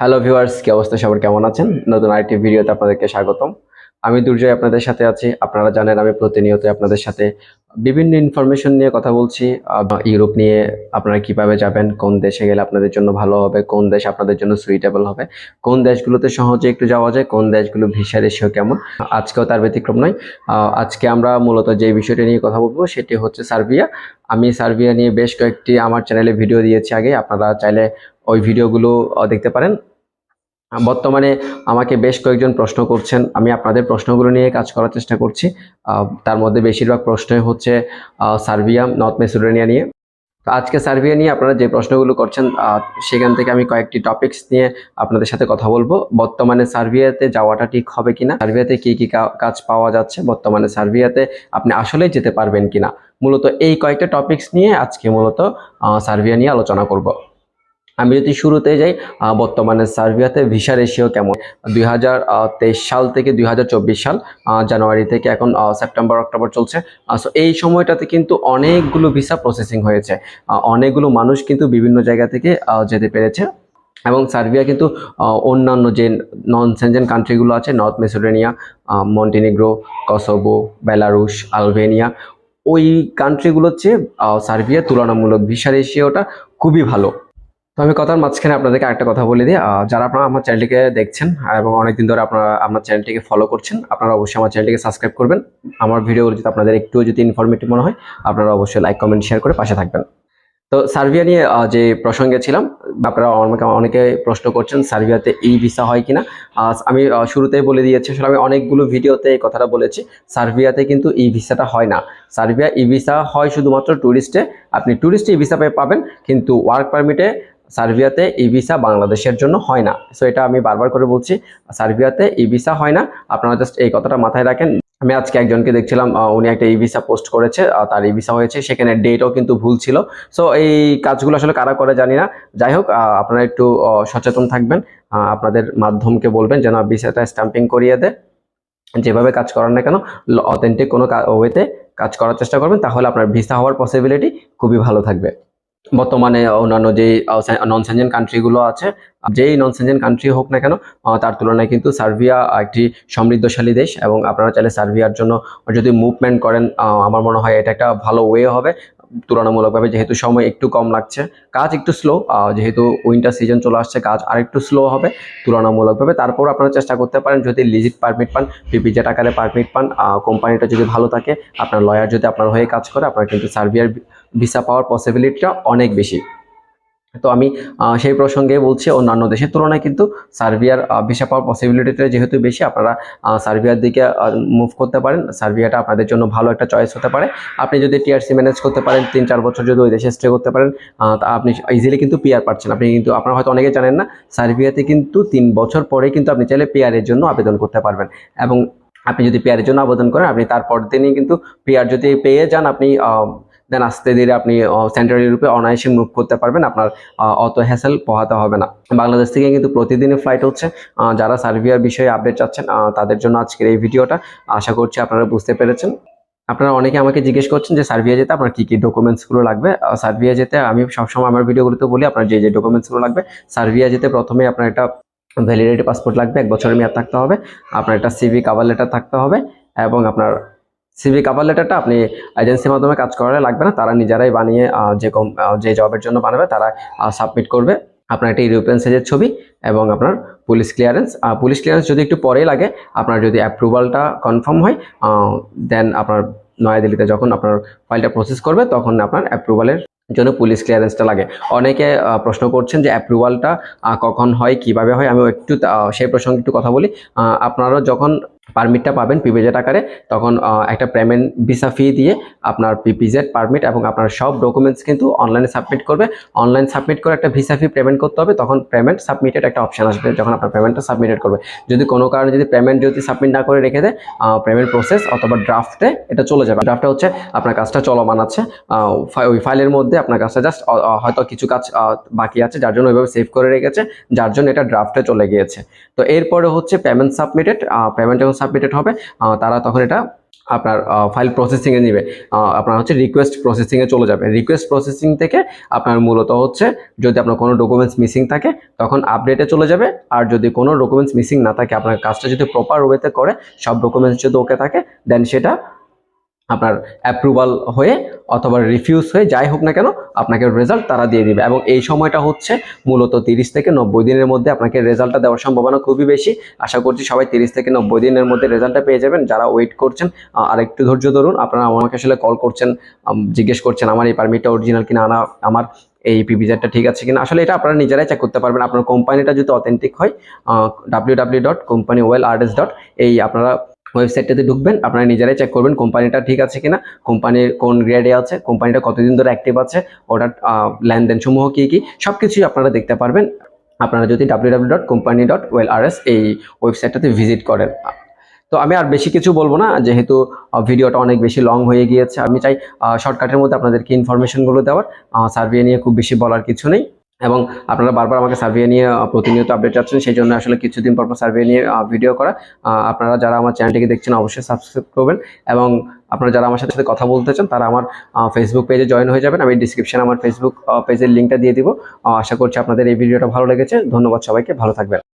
Hello viewers কি অবস্থা? সবার কেমন আছেন? নতুন আরেকটি ভিডিওতে আপনাদেরকে স্বাগতম। আমি দুর্জয় আপনাদের সাথে আছি। আপনারা জানেন আমি প্রতিনিয়ত আপনাদের সাথে বিভিন্ন ইনফরমেশন নিয়ে কথা বলছি। ইউরোপ নিয়ে আপনারা কীভাবে যাবেন, কোন দেশে গেলে আপনাদের জন্য ভালো হবে, কোন দেশ আপনাদের জন্য সুইটেবল হবে, কোন দেশগুলোতে সহজে একটু যাওয়া যায়, কোন দেশগুলো ভিসা রেশিও কেমন, আজকেও তার ব্যতিক্রম নয়। আজকে আমরা মূলত যে বিষয়টি নিয়ে কথা বলব সেটি হচ্ছে সার্বিয়া। আমি সার্বিয়া নিয়ে বেশ কয়েকটি আমার চ্যানেলে ভিডিও দিয়েছি আগে। আপনারা চাইলে ওই ভিডিওগুলো দেখতে পারেন। বর্তমানে আমাকে বেশ কয়েকজন প্রশ্ন করছেন। আমি আপনাদের প্রশ্নগুলো নিয়ে কাজ করার চেষ্টা করছি। তার মধ্যে বেশিরভাগ প্রশ্নই হচ্ছে সার্বিয়া, নর্থ মেসিডোনিয়া নিয়ে। তো আজকে সার্বিয়া নিয়ে আপনারা যে প্রশ্নগুলো করছেন সেখান থেকে আমি কয়েকটি টপিকস নিয়ে আপনাদের সাথে কথা বলব। বর্তমানে সার্বিয়াতে যাওয়াটা ঠিক হবে কিনা, সার্বিয়াতে কি কি কাজ পাওয়া যাচ্ছে, বর্তমানে সার্বিয়াতে আপনি আসলেই যেতে পারবেন কিনা। মূলত এই কয়েকটা টপিকস নিয়ে আজকে মূলত সার্বিয়া নিয়ে আলোচনা করব। আমি যদি শুরুতে যাই বর্তমানে সার্বিয়াতে ভিসা রেশিও কেমন? দুই হাজার তেইশ সাল থেকে দুই হাজার চব্বিশ সাল জানুয়ারি থেকে এখন সেপ্টেম্বর, অক্টোবর চলছে। সো এই সময়টাতে কিন্তু অনেকগুলো ভিসা প্রসেসিং হয়েছে। অনেকগুলো মানুষ কিন্তু বিভিন্ন জায়গা থেকে যেতে পেরেছে। এবং সার্বিয়া কিন্তু অন্যান্য যে নন সেনজেন কান্ট্রিগুলো আছে North Macedonia Montenegro Kosovo Belarus Albania ওই কান্ট্রিগুলোর চেয়ে সার্বিয়া তুলনামূলক ভিসা রেশিওটা খুবই ভালো। তো আমি কথার মাঝখানে আপনাদেরকে একটা কথা বলে দিই যারা আপনারা আমার চ্যানেলটিকে দেখছেন এবং অনেকদিন ধরে আপনারা আমার চ্যানেলটিকে ফলো করছেন, আপনারা অবশ্যই আমার চ্যানেলটিকে সাবস্ক্রাইব করবেন। আমার ভিডিওগুলো যদি আপনাদের একটুও যদি ইনফরমেটিভ মনে হয়, আপনারা অবশ্যই লাইক কমেন্ট শেয়ার করে পাশে থাকবেন। তো সার্বিয়া নিয়ে যে প্রসঙ্গে ছিলাম, আপনারা আমাকে অনেকে প্রশ্ন করছেন, সার্বিয়াতে ই ভিসা হয় কিনা। আমি শুরুতেই বলে দিয়েছি, আসলে আমি অনেকগুলো ভিডিওতে এই কথাটা বলেছি, সার্বিয়াতে কিন্তু ই ভিসাটা হয় না। সার্বিয়া ই ভিসা হয় শুধুমাত্র ট্যুরিস্টে আপনি ট্যুরিস্ট ই ভিসা পাবেন, কিন্তু ওয়ার্ক পারমিটে সার্বিয়াতে ই ভিসা বাংলাদেশের জন্য হয় না। সো এটা আমি বারবার করে বলছি, সার্বিয়াতে ই ভিসা হয় না। আপনারা জাস্ট এই কথাটা মাথায় রাখেন। আমি আজকে একজনকে দেখছিলাম উনি একটা ই ভিসা পোস্ট করেছে তার ই ভিসা হয়েছে, সেখানে ডেটও কিন্তু ভুল ছিল। সো এই কাজগুলো আসলে কারা করে জানি না। যাই হোক আপনারা একটু সচেতন থাকবেন আপনাদের মাধ্যমকে বলবেন যেন ভিসাটা স্ট্যাম্পিং করিয়ে দেয়। যেভাবে কাজ করার না কেন অথেন্টিক কোনো ওয়েতে কাজ করার চেষ্টা করবেন, তাহলে আপনার ভিসা হওয়ার পসিবিলিটি খুবই ভালো থাকবে। বর্তমানে অন্যান্য যে নন সেনজেন কান্ট্রিগুলো আছে যেই নন সেনজেন কান্ট্রি হোক না কেন তার তুলনায় কিন্তু সার্বিয়া একটি সমৃদ্ধশালী দেশ এবং আপনারা চাইলে সার্বিয়ার জন্য যদি মুভমেন্ট করেন আমার মনে হয় এটা একটা ভালো ওয়ে হবে। তুলনামূলকভাবে যেহেতু সময় একটু কম লাগছে, কাজ একটু স্লো যেহেতু উইন্টার সিজন চলে আসছে, কাজ আরেকটু স্লো হবে, তুলনামূলকভাবে। তারপর আপনারা চেষ্টা করতে পারেন, যদি লিজিট পারমিট পান পিপিজেট আকারে পারমিট পান কোম্পানিটা যদি ভালো থাকে, আপনার লয়ার যদি আপনার হয়ে কাজ করে, আপনার কিন্তু সার্বিয়ার ভিসা পাওয়ার পসিবিলিটিটা অনেক বেশি। তো আমি সেই প্রসঙ্গে বলছি, অন্যান্য দেশের তুলনায় কিন্তু সার্বিয়ার ভিসা পাওয়ার পসিবিলিটিটা যেহেতু বেশি, আপনারা সার্বিয়ার দিকে মুভ করতে পারেন। সার্বিয়াটা আপনাদের জন্য ভালো একটা চয়েস হতে পারে। আপনি যদি টিআরসি ম্যানেজ করতে পারেন, তিন, চার বছর যদি ওই দেশে স্টে করতে পারেন তা আপনি ইজিলি কিন্তু পিআর পাচ্ছেন। আপনি কিন্তু, আপনারা হয়তো অনেকে জানেন না, সার্বিয়াতে কিন্তু তিন বছর পরে কিন্তু আপনি চাইলে পিআরের জন্য আবেদন করতে পারবেন। এবং আপনি যদি পিআরের জন্য আবেদন করেন, আপনি তারপর দিনই কিন্তু পিআর যদি পেয়ে যান, আপনি দেন আস্তে ধীরে আপনি সেন্ট্রাল ইউরোপে অনায়াসে মুভ করতে পারবেন। আপনার অত হ্যাসেল পোহাতে হবে না। বাংলাদেশ থেকে কিন্তু প্রতিদিনই ফ্লাইট হচ্ছে। যারা সার্বিয়ার বিষয়ে আপডেট চাচ্ছেন তাদের জন্য আজকের এই ভিডিওটা। আশা করছি আপনারা বুঝতে পেরেছেন। আপনারা অনেকে আমাকে জিজ্ঞেস করছেন যে সার্বিয়া যেতে আপনার কী কী ডকুমেন্টসগুলো লাগবে? আহ, সার্বিয়া যেতে আমি সবসময় আমার ভিডিওগুলোতে বলি আপনার যে যে ডকুমেন্টসগুলো লাগবে। সার্বিয়া যেতে প্রথমে আপনার একটা ভ্যালিডিটি পাসপোর্ট লাগবে এক বছরের মেয়াদ থাকতে হবে। আপনার একটা সিভি কাভার লেটার থাকতে হবে এবং আপনার সিভি কাভার লেটারটা আপনি এজেন্সির মাধ্যমে কাজ করালে লাগবে না। তারা নিজেরাই বানিয়ে যে কম যে জবের জন্য বানাবে, তারা সাবমিট করবে আপনার একটা ইউরোপিয়ান সাইজের ছবি এবং আপনার পুলিশ ক্লিয়ারেন্স পুলিশ ক্লিয়ারেন্স যদি একটু পরেই লাগে, আপনার যদি অ্যাপ্রুভালটা কনফার্ম হয় দেন আপনার নয়াদিল্লিতে যখন আপনার ফাইলটা প্রসেস করবে, তখন আপনার অ্যাপ্রুভালের জন্য পুলিশ ক্লিয়ারেন্সটা লাগে। অনেকে প্রশ্ন করছেন যে অ্যাপ্রুভালটা কখন হয়, কীভাবে হয়? আমি একটু সেই প্রসঙ্গে একটু কথা বলি। আপনারা যখন পারমিটটা পাবেন পিপিজেড আকারে, তখন একটা পেমেন্ট ভিসা ফি দিয়ে আপনার পিপিজেড পারমিট এবং আপনার সব ডকুমেন্টস কিন্তু অনলাইনে সাবমিট করবে। অনলাইন সাবমিট করে একটা ভিসা ফি পেমেন্ট করতে হবে, তখন পেমেন্ট সাবমিটেড একটা অপশন আসবে যখন আপনার পেমেন্টটা সাবমিটেড করবে। যদি কোনো কারণে যদি পেমেন্ট যদি সাবমিট না করে রেখে দেয় পেমেন্ট প্রসেস অথবা ড্রাফটে এটা চলে যাবে। ড্রাফটটা হচ্ছে আপনার কাজটা চলমান আছে ওই ফাইলের মধ্যে আপনার কাজটা জাস্ট হয়তো কিছু কাজ বাকি আছে যার জন্য ওইভাবে সেভ করে রেখেছে, যার জন্য এটা ড্রাফটে চলে গিয়েছে। তো এরপরে হচ্ছে পেমেন্ট সাবমিটেড পেমেন্ট যখন সাবমিটেড হবে তারা তখন এটা আপনার ফাইল প্রসেসিংয়ে নেবে। আপনার হচ্ছে রিকোয়েস্ট প্রসেসিংয়ে চলে যাবে। রিকোয়েস্ট প্রসেসিং থেকে আপনার মূলত হচ্ছে যদি আপনার কোনো ডকুমেন্টস মিসিং থাকে, তখন আপডেটে চলে যাবে। আর যদি কোনো ডকুমেন্টস মিসিং না থাকে, আপনার কাজটা যদি প্রপার ওয়েতে করে, সব ডকুমেন্টস যদি ওকে থাকে দেন সেটা আপনার অ্যাপ্রুভাল হয়ে অথবা রিফিউজ হয়ে যাই হোক না কেন আপনাকে রেজাল্ট তারা দিয়ে দিবে। এবং এই সময়টা হচ্ছে মূলত তিরিশ থেকে নব্বই দিনের মধ্যে আপনাকে রেজাল্টটা দেওয়ার সম্ভাবনা খুবই বেশি। আশা করছি সবাই তিরিশ থেকে নব্বই দিনের মধ্যে রেজাল্টটা পেয়ে যাবেন। যারা ওয়েট করছেন আর একটু ধৈর্য ধরুন। আপনারা আমাকে আসলে কল করছেন জিজ্ঞেস করছেন, আমার এই পারমিটটা অরিজিনাল কিনা? আনা আমার এই পিভিজারটা ঠিক আছে কিনা? আসলে এটা আপনারা নিজেরাই চেক করতে পারবেন। আপনার কোম্পানিটা যদি অথেন্টিক হয় W W dot company well artis dot এই আপনারা ওয়েবসাইটটাতে ঢুকবেন আপনারা নিজেরাই চেক করবেন কোম্পানিটা ঠিক আছে কিনা কোম্পানির কোন গ্রেডে আছে কোম্পানিটা কতদিন ধরে অ্যাক্টিভ আছে আহ, লেনদেন সমূহ কী কী সব কিছুই আপনারা দেখতে পারবেন। আপনারা যদি W W dot company dot well R S এই ওয়েবসাইটটাতে ভিজিট করেন। তো আমি আর বেশি কিছু বলব না যেহেতু ভিডিওটা অনেক বেশি লং হয়ে গিয়েছে আমি চাই শর্টকাটের মধ্যে আপনাদেরকে ইনফরমেশনগুলো দেওয়ার সার্ভে নিয়ে খুব বেশি বলার কিছু নেই। এবং আপনারা বারবার আমাকে সার্ভে নিয়ে প্রতিনিয়ত আপডেট চাচ্ছেন, সেই জন্য আসলে কিছুদিন পর পর সার্ভে নিয়ে ভিডিও করা। আপনারা যারা আমার চ্যানেলটিকে দেখছেন, অবশ্যই সাবস্ক্রাইব করবেন এবং আপনারা যারা আমার সাথে কথা বলতে চান, তারা আমার ফেসবুক পেজে জয়েন হয়ে যাবেন। আমি ডিসক্রিপশনে আমার ফেসবুক পেজের লিঙ্কটা দিয়ে দিব। আশা করছি আপনাদের এই ভিডিওটা ভালো লেগেছে। ধন্যবাদ সবাইকে। ভালো থাকবেন।